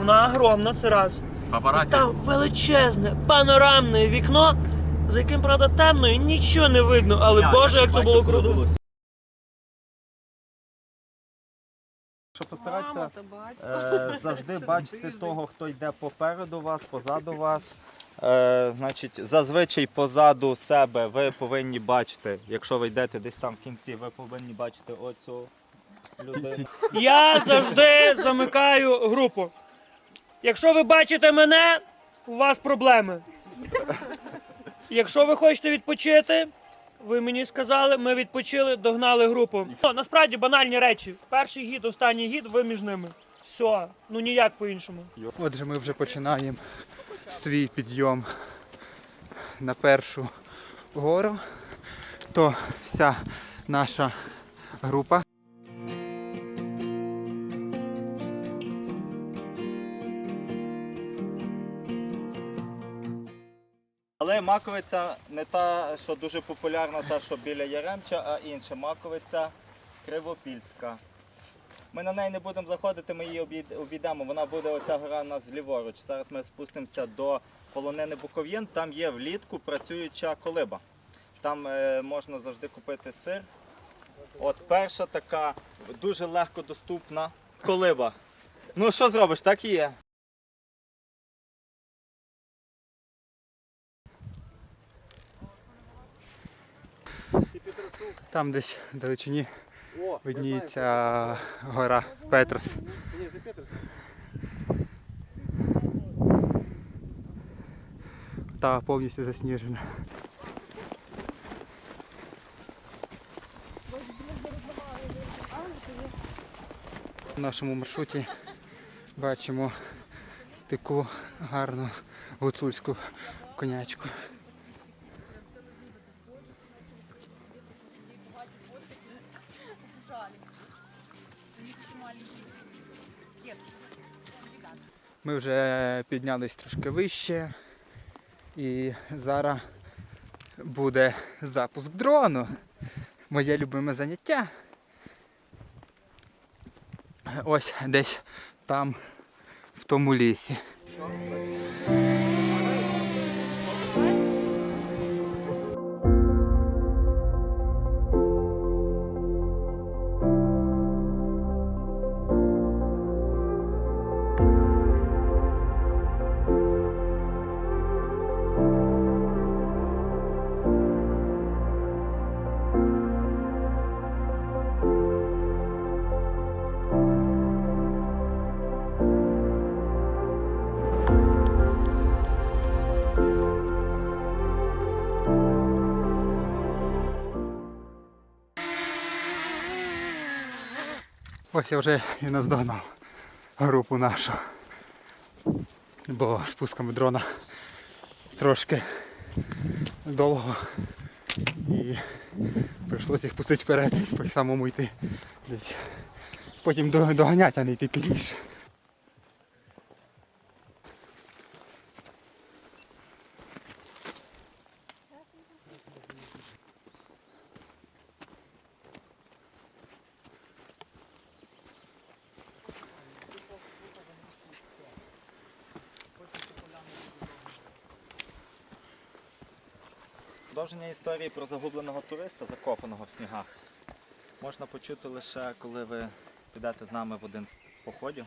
Вона огромна, це раз. Папараці. Там величезне панорамне вікно, за яким, правда, темно і нічого не видно, але Боже, як то було круто. Щоб постаратися е, завжди бачити того, хто йде попереду вас, позаду вас. Е, значить, зазвичай позаду себе ви повинні бачити, якщо ви йдете десь там в кінці, ви повинні бачити оцю людину. Я завжди замикаю групу. Якщо ви бачите мене, у вас проблеми. Якщо ви хочете відпочити, ви мені сказали, ми відпочили, догнали групу. Ну, насправді банальні речі. Перший гід, останній гід, ви між ними. Все, ну ніяк по-іншому. Отже, ми вже починаємо свій підйом на першу гору. То вся наша група. Але маковиця не та, що дуже популярна, та, що біля Яремча, а інша маковиця Кривопільська. Ми на неї не будемо заходити, ми її обійдемо. Вона буде оця гора у нас ліворуч. Зараз ми спустимося до полонини Буков'єн. Там є влітку працююча колиба. Там е, можна завжди купити сир. От перша така дуже легко доступна колиба. Ну що зробиш, так і є. Там десь в далечині видніється гора Петрос. Та повністю засніжена. В нашому маршруті бачимо таку гарну гуцульську конячку. Ми вже піднялись трошки вище і зараз буде запуск дрону. Моє любиме заняття. Ось десь там, в тому лісі. Ось я вже і наздогнав групу нашу. Бо спусками дрона трошки довго і прийшлося їх пустити вперед і по самому йти десь. Потім доганяти, а не йти пізніше. Продовження історії про загубленого туриста, закопаного в снігах, можна почути лише коли ви підете з нами в один з походів.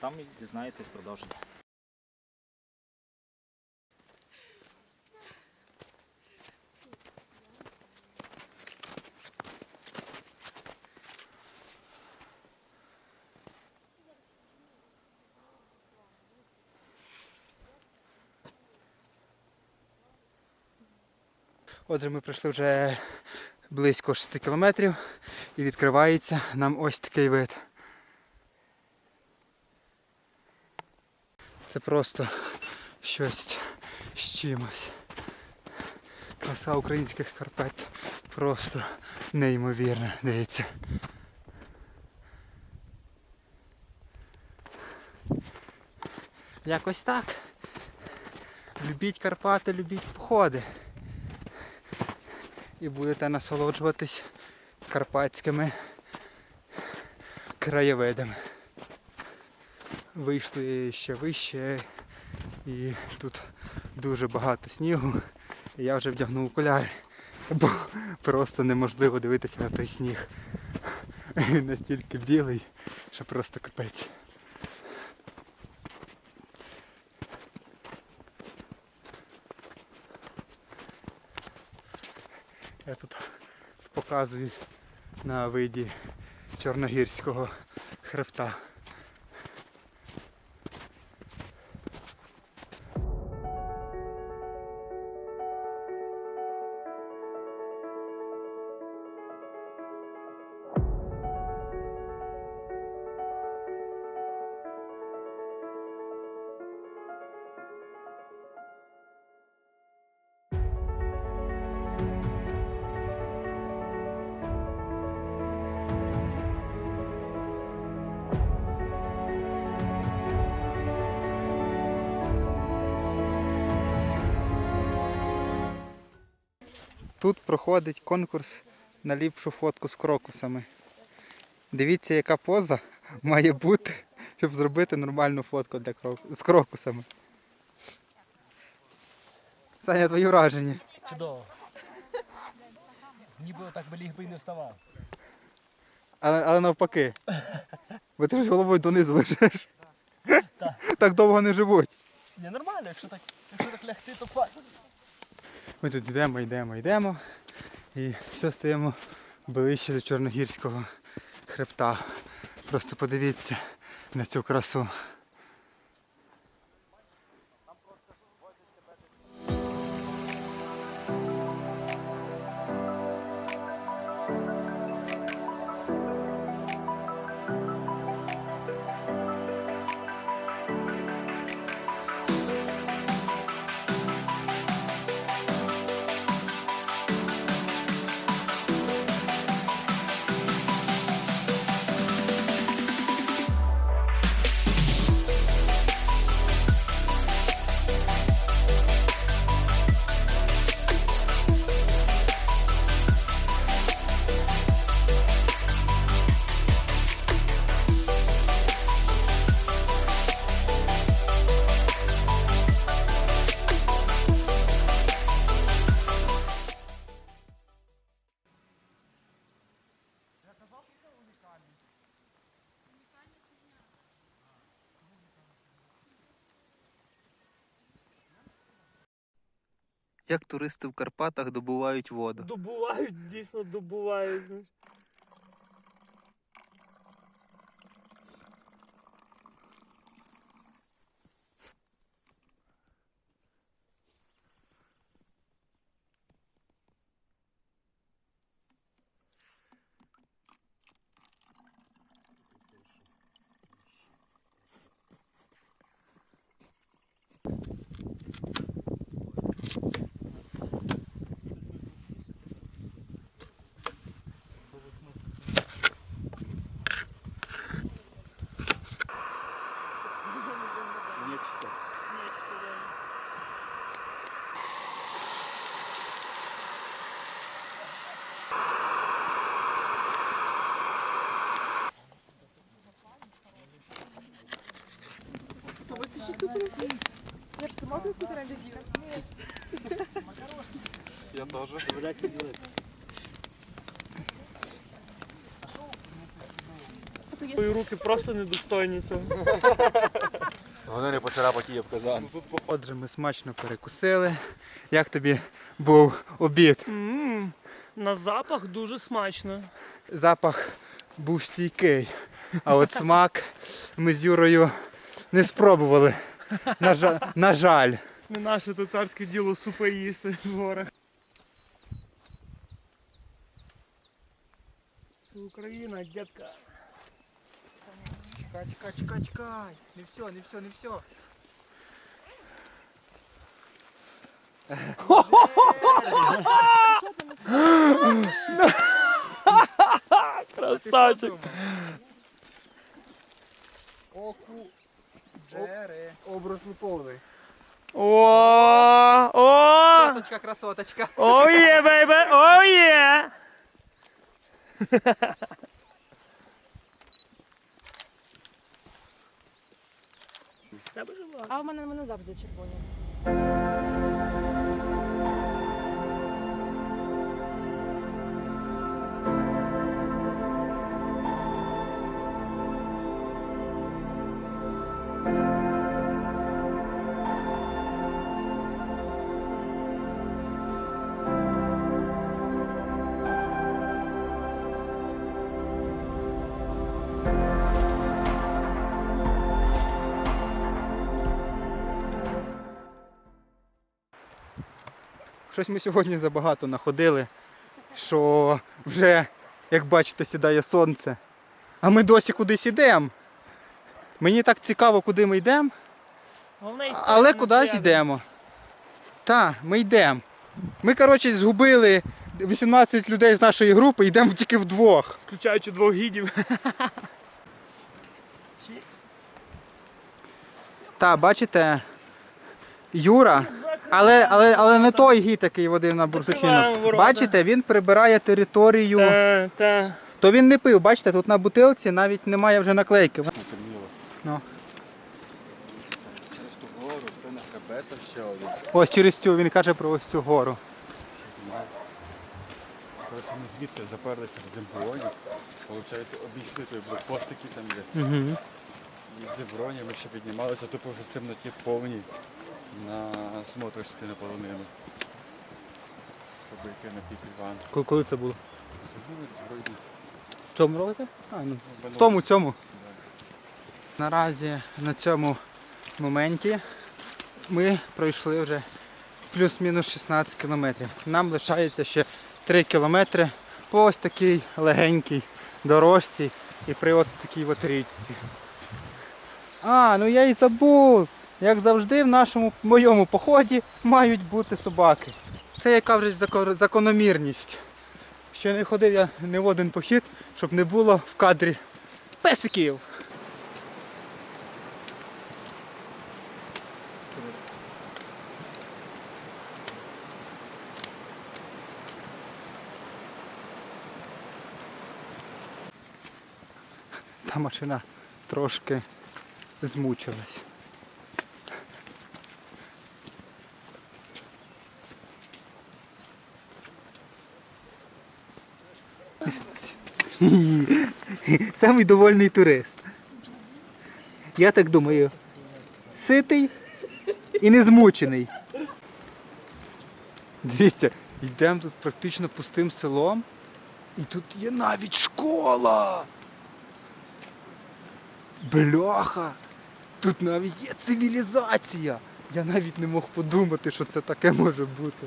Там дізнаєтесь продовження. Отже, ми пройшли вже близько 6 кілометрів і відкривається нам ось такий вид. Це просто щось з чимось. Краса українських карпет просто неймовірна, дивіться. Якось так. Любіть Карпати, любіть походи і будете насолоджуватись карпатськими краєвидами. вийшли ще вище і тут дуже багато снігу. Я вже вдягнув окуляри, бо просто неможливо дивитися на той сніг. Він настільки білий, що просто капець. Я тут показую на виді Чорногірського хребта. Тут проходить конкурс на ліпшу фотку з крокусами. Дивіться, яка поза має бути, щоб зробити нормальну фотку для крок... з крокусами. Саня, твої враження. Чудово. Ніби так би ліг би і не вставав. Але, але навпаки. Бо ти ж головою донизу лежиш. Так довго не живуть. Не нормально, якщо так, якщо так лягти, то факт. Ми тут йдемо, йдемо, йдемо. І все стаємо ближче до Чорногірського хребта. Просто подивіться на цю красу. Як туристи в Карпатах добувають воду. Добувають, дійсно добувають. Твої руки просто недостойні цього. Вони не поцарапать її казан. Отже, ми смачно перекусили. Як тобі був обід? Мм, на запах дуже смачно. Запах був стійкий, а от смак ми з Юрою не спробували. На жаль, на жаль. Не наше то царське діло супи їсти в горах. Це Україна, дядька. Чекай, чекай, чекай, чекай. Не все, не все, не все. Красавчик. Оку. Образ неполный. О, о, Красоточка, красоточка. о є, бейбе, о є. А в мене, в мене завжди червоні. Щось ми сьогодні забагато находили, що вже, як бачите, сідає сонце. А ми досі кудись йдемо. Мені так цікаво, куди ми йдемо, але кудись йдемо. Так, ми йдемо. Ми, коротше, згубили 18 людей з нашої групи, йдемо тільки вдвох. Включаючи двох гідів. Так, бачите, Юра, але, але, але не той гід, який водив на бурсучину. Закриваємо ворота. Бачите, він прибирає територію. Та, та. То він не пив, бачите, тут на бутилці навіть немає вже наклейки. Ну. Через ту гору, це на хребет, а ще один. Ось через цю, він каже про ось цю гору. Ми звідти заперлися в Дземброні. Получається, обійшли той блокпост, який там є. Угу. І з Дземброні ми ще піднімалися, тупо вже в темноті повній на сюди на полонину. Щоб йти на пік Іван. Коли це було? В цьому році? А, ну, в тому цьому. Наразі на цьому моменті ми пройшли вже плюс-мінус 16 кілометрів. Нам лишається ще 3 кілометри по ось такій легенькій дорожці і при от такій от річці. А, ну я й забув. Як завжди в нашому в моєму поході мають бути собаки. Це яка вже закономірність. Ще не ходив я не в один похід, щоб не було в кадрі песиків. Та машина трошки змучилась. Самий довольний турист. Я так думаю. Ситий і не змучений. Дивіться, йдемо тут практично пустим селом. І тут є навіть школа. Бляха! Тут навіть є цивілізація. Я навіть не мог подумати, що це таке може бути.